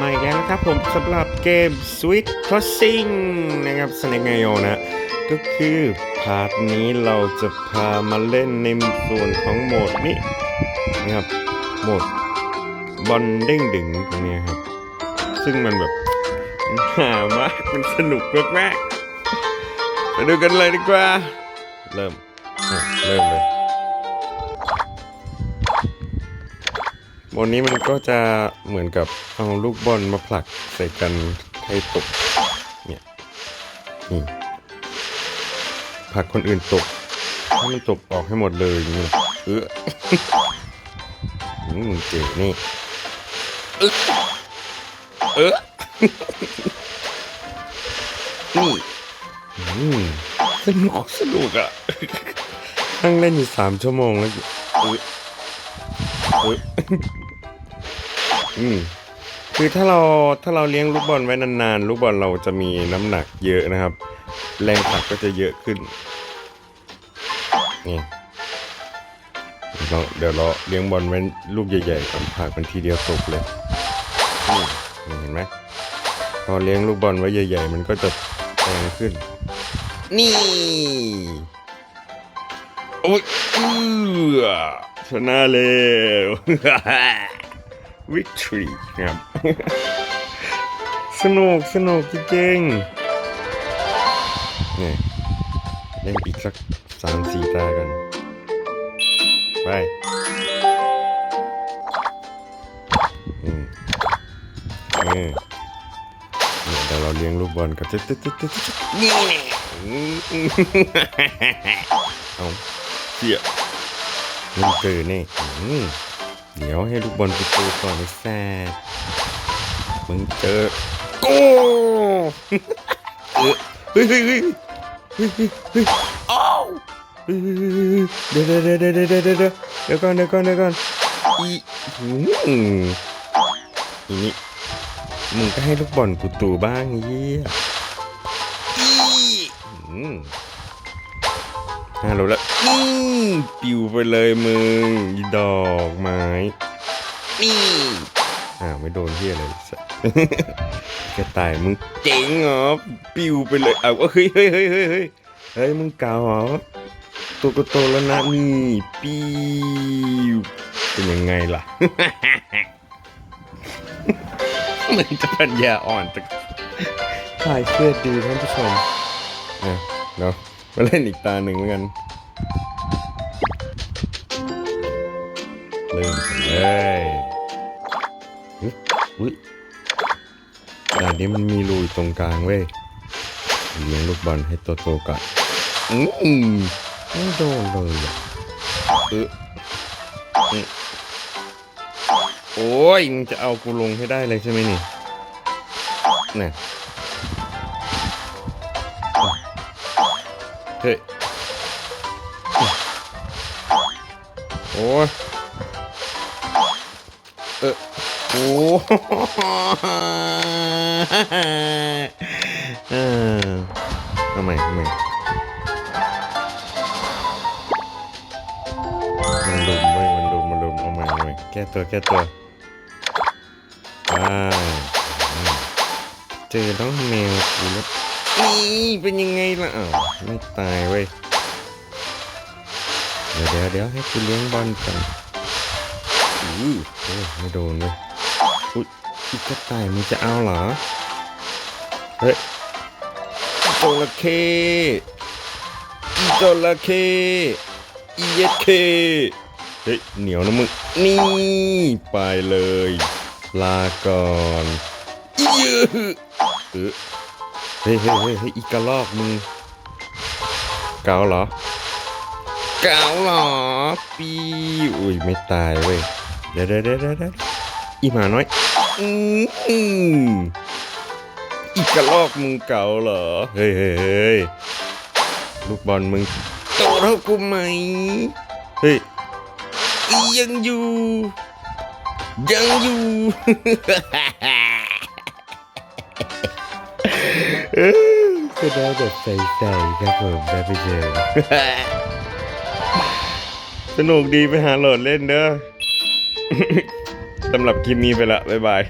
มาอีกแล้วนะครับผมสำหรับเกม Sweet Crossing นะครับ Snake i o นะ ก็คือพาร์ทนี้เราจะพามาเล่นในส่วนของโหมดนี้นะครับ โหมดบอลเด้งดึงตรงนี้ครับ ซึ่งมันแบบหามากมันสนุกมากๆไปดูกันเลยดีกว่า เริ่มเริ่มเลย วันนี้มันก็จะเหมือนกับเอาลูกบอลมาผลักใส่กันให้ตกเนี่ยนี่ผลักคนอื่นตกให้มันตกออกให้หมดเลยอย่างนี่เอออืมเจ๋นี่เออเออนี่อืมสนุกสนุกอะนั่งเล่นอยู่สามชั่วโมงแล้วเออเอืมคือถ้าเราถ้าเราเลี้ยงลูกบอลไว้นานๆลูกบอลเราจะมีน้ำหนักเยอะนะครับ แรงผลักก็จะเยอะขึ้นนี่เราเดี๋ยวเราเลี้ยงบอลไว้ลูกใหญ่ๆก่อนผลักมันทีเดียวตกเลยนี่เห็นไหมพอเลี้ยงลูกบอลไว้ใหญ่ๆมันก็จะแรงขึ้น นี่โอ้ยเออชนะแล้ว victory ครับ สนุกสนุกจริงๆเนี่ยเล่นอีกสักสามสี่ตากัน ไปอืมเออเนี่ยเดี๋ยวเราเลี้ยงลูกบอลกันตึ๊ดตึ๊ดตึ๊ดตึ๊ดตึ๊นี่แน่อืมอืมเอาเสียมันเกินนี่ เดี๋ยวให้ลูกบอลประตูก่อนไอ้แซ่มึงเจอโก้เฮ้ยเฮ้ยเฮ้ยเฮ้ยอ้าวเดี๋ยวเดี๋ยวเดี๋ยวเดี๋ยวเดี๋ยวเดี๋เดี๋ก่อนเดี๋ยวก่อนเดี๋ยวก่อนอีอืมอีนี่มึงก็ให้ลูกบอลกูตูบ้างเยี่ยอืม ห้าโลแล้วอืมปิวไปเลยมึงอีดอกไม้นี่อ่าวไม่โดนเฮียอะไรสัสแกตายมึงเจ๋งเหรอปิวไปเลยเอาเฮ้ยเฮ้ยเฮ้ยเฮ้ยเฮ้ยเฮ้ยมึงเก่าเหรอตัวก็โตแล้วนะนี่ปิวเป็นยังไงล่ะมันจะปัญญาอ่อนจะขายเสื้อดีท่านผู้ชมอะเนาะ มาเล่นอีกตาหนึ่งเหมือนกันเริ่มกันเลยอุ๊ยอุ้ยด่านนี้มันมีรูอยู่ตรงกลางเว้ยเลี้ยงลูกบอลให้โตโตๆก่อนอืมไม่โดนเลยอะเออโอ้ยมึงจะเอากูลงให้ได้เลยใช่ไหมนี่นี่ เฮ้ย โอ้ยเออโอ้เออทำไมทำไมมันลุมเว้ยมันลุมมันลุมเอาใหม่เอาใหม่แก้ตัวแก้ตัวอ่าเจอน้องแมวกูแล้ว นี่เป็นยังไงล่ะอ้าวไม่ตายเว้ย เดี๋ยวเดี๋ยวเดี๋ยวให้กูเลี้ยงบอลก่อนอู้โอ้ไม่โดนเลยอุ๊ยอีกกระต่ายมึงจะเอาเหรอ เฮ้ยอีจระเข้อีจระเข้อีเย็ดเข้เฮ้ยเหนียวนะมึง นี่ ไปเลย ลาก่อนอีเยอะ เออเฮ้ยเฮ้ยเฮ้ยเฮ้ยอีกระลอกมึงเกาเหรอเกาเหรอปีอุ้ยไม่ตายเว้ยเดี๋ยวเดี๋ยวเดี๋ยวเดี๋ยวอีหมาน้อยอืมอืมอีกระลอกมึงเก่าเหรอเฮ้ยเฮ้ยเฮ้ยลูกบอลมึงโตเท่ากูไหมเฮ้ยอียังอยู่ ยังอยู่ ก็ได้แบบใสๆครับผมได้ไปเจอสนุกดีไปหาโหลดเล่นเด้อ สำหรับคลิปนี้ไปละ บ๊ายบาย